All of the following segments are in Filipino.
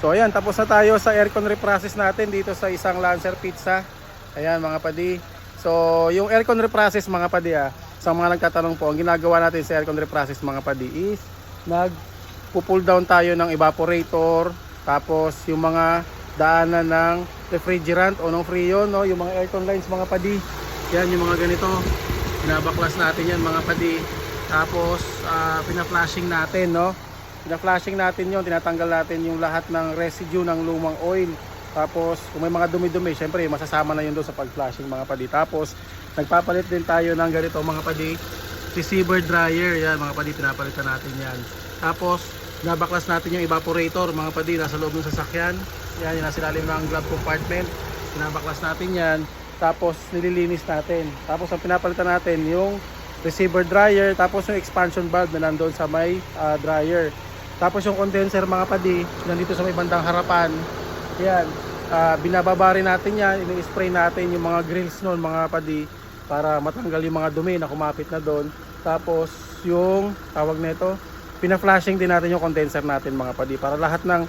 So ayan, tapos na tayo sa aircon reprocess natin dito sa isang Lancer Pizza. Ayan mga padi. So yung aircon reprocess mga padi ah, sa mga nagtatanong po, ang ginagawa natin sa aircon reprocess mga padi is nag pull down tayo ng evaporator, tapos yung mga daanan ng refrigerant o ng freon, no? yung mga aircon lines mga padi. Yan yung mga ganito. Binabaklas natin yan mga padi. Tapos ah, pina-flashing natin, no? Pina-flashing natin yon, tinatanggal natin yung lahat ng residue ng lumang oil. Tapos kung may mga dumi-dumi, syempre masasama na yun doon sa pag-flashing mga padi. Tapos nagpapalit din tayo ng ganito mga padi, receiver dryer. Yan mga padi, pinapalitan natin yan. Tapos nabaklas natin yung evaporator mga padi, nasa loob ng sasakyan. Yan, yung nasa ilalim ng glove compartment. Pinabaklas natin yan. Tapos nililinis natin. Tapos ang pinapalitan natin yung receiver dryer. Tapos yung expansion valve na nandoon sa may ah, dryer. Tapos yung condenser mga padi, nandito sa may bandang harapan. Yan. ah, binababa rin natin yan. Ini-spray natin yung mga grills noon mga padi para matanggal yung mga dumi na kumapit na doon. Tapos yung tawag nito, pina-flashing din natin yung condenser natin mga padi para lahat ng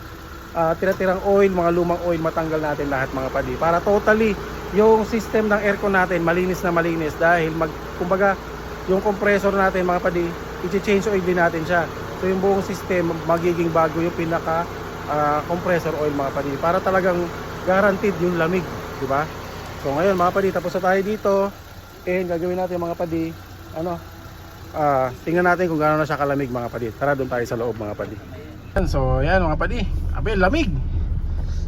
ah, tira-tirang oil, mga lumang oil matanggal natin lahat mga padi. Para totally yung system ng aircon natin malinis na malinis dahil mag kumbaga yung compressor natin mga padi, i-change oil din natin siya. So yung buong system magiging bago yung pinaka ah, compressor oil mga padi para talagang guaranteed yung lamig, di ba? So ngayon mga padi, tapos na tayo dito. And gagawin natin mga padi, ano, ah, tingnan natin kung gaano na siya kalamig mga padi. Tara doon tayo sa loob mga padi. So yan mga padi, abe lamig.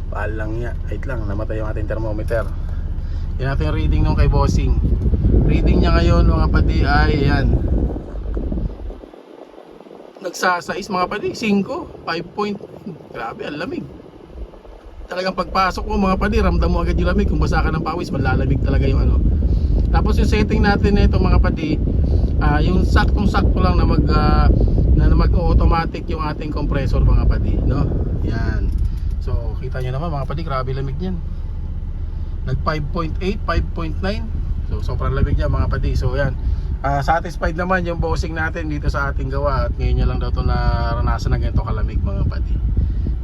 Palang niya, wait lang, namatay yung ating thermometer. Yan natin reading nung kay Bossing. Reading niya ngayon mga padi ay yan. Nagsasais mga padi, 5, 5 point. Grabe, ang lamig. Talagang pagpasok mo mga padi, ramdam mo agad yung lamig. Kung basa ka ng pawis, malalamig talaga yung ano. Tapos yung setting natin nito mga padi, ah, yung saktong-sakto lang na mag ah, na mag-automatic yung ating compressor mga padi, no? Yan. So, kita nyo naman mga padi, grabe lamig niyan. Nag 5.8, 5.9. So, sobrang lamig niya mga padi. So, yan. Ah, satisfied naman yung bossing natin dito sa ating gawa at ngayon niya lang daw to naranasan na ganito kalamig mga padi.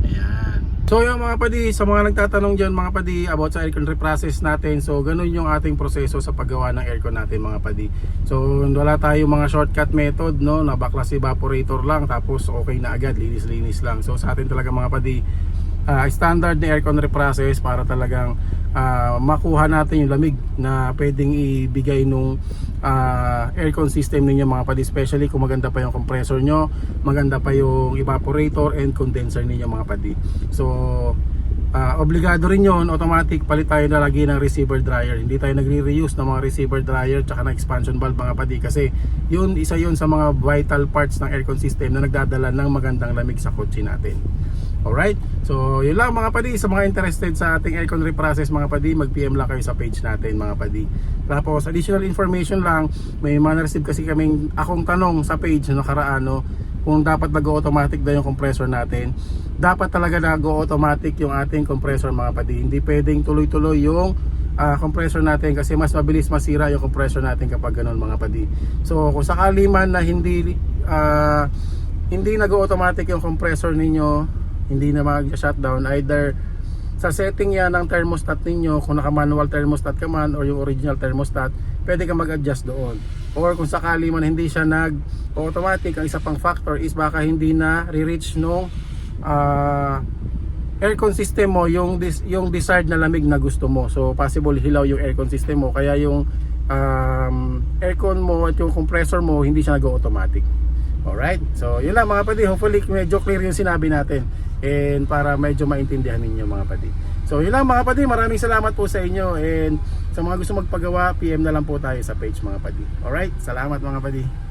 Ayan. So yung mga padi, sa mga nagtatanong dyan mga padi about sa aircon reprocess natin So ganun yung ating proseso sa paggawa ng aircon natin mga padi So wala tayo mga shortcut method no na baklas evaporator lang tapos okay na agad, linis-linis lang So sa atin talaga mga padi, ah, standard na aircon reprocess para talagang ah, makuha natin yung lamig na pwedeng ibigay nung ah, aircon system ninyo mga padi especially kung maganda pa yung compressor nyo maganda pa yung evaporator and condenser ninyo mga padi so ah, obligado rin yon automatic palit tayo na lagi ng receiver dryer. Hindi tayo nagre-reuse ng mga receiver dryer tsaka ng expansion valve mga padi kasi yun isa yun sa mga vital parts ng aircon system na nagdadala ng magandang lamig sa kotse natin Alright? So, yun lang mga padi. Sa mga interested sa ating aircon reprocess mga padi, mag-PM lang kayo sa page natin mga padi. Tapos, additional information lang, may mga receive kasi kaming akong tanong sa page na nakaraan, no, kung dapat nag-automatic daw yung compressor natin. Dapat talaga nag-automatic yung ating compressor mga padi. Hindi pwedeng tuloy-tuloy yung ah, compressor natin kasi mas mabilis masira yung compressor natin kapag ganun mga padi. So, kung sakali man na hindi ah, hindi nag-automatic yung compressor ninyo hindi na mag-shutdown. Either sa setting yan ng thermostat ninyo kung naka manual thermostat ka man or yung original thermostat pwede ka mag-adjust doon. Or kung sakali man hindi siya nag automatic ang isa pang factor is baka hindi na re-reach nung ah, aircon system mo yung dis, yung desired na lamig na gusto mo. So possible hilaw yung aircon system mo. Kaya yung um, aircon mo at yung compressor mo hindi siya nag-automatic Alright, so yun lang mga padi Hopefully medyo clear yung sinabi natin. And para medyo maintindihan ninyo mga padi So yun lang mga padi Maraming salamat po sa inyo. And sa mga gusto magpagawa PM na lang po tayo sa page mga padi Alright, salamat mga padi